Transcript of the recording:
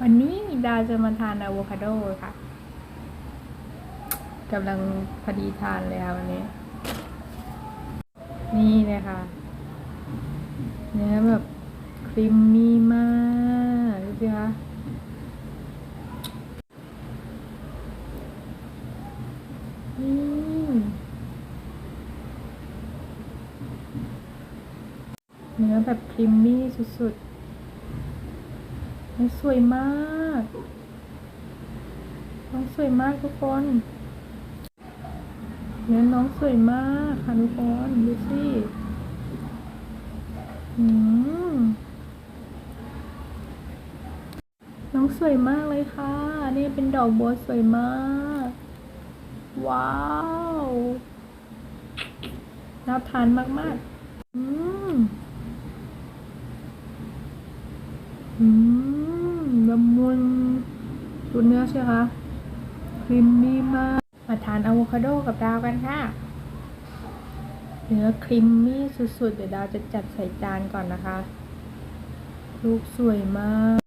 วันนี้ดาจะมาทานอะโวคาโดค่ะกำลังพอดีทานเลยค่ะวันนี้ นี่เลยค่ะ เนื้อแบบครีมมี่มากดูสิคะเนื้อแบบครีมมี่สุดๆ น้องสวยมากน้องสวยมากทุกคนเนื้อน้องสวยมากค่ะทุกคนดูสิน้องสวยมากเลยค่ะ นี่เป็นดอกบัวสวยมาก ว้าวน่าทานมากๆอืมอืม ดูเนื้อใช่ไหมคะครีมมี่มาก มาทานอะโวคาโดกับดาวกันค่ะ เนื้อครีมมี่สุดๆ เดี๋ยวดาวจะจัดใส่จานก่อนนะคะ ลูกสวยมาก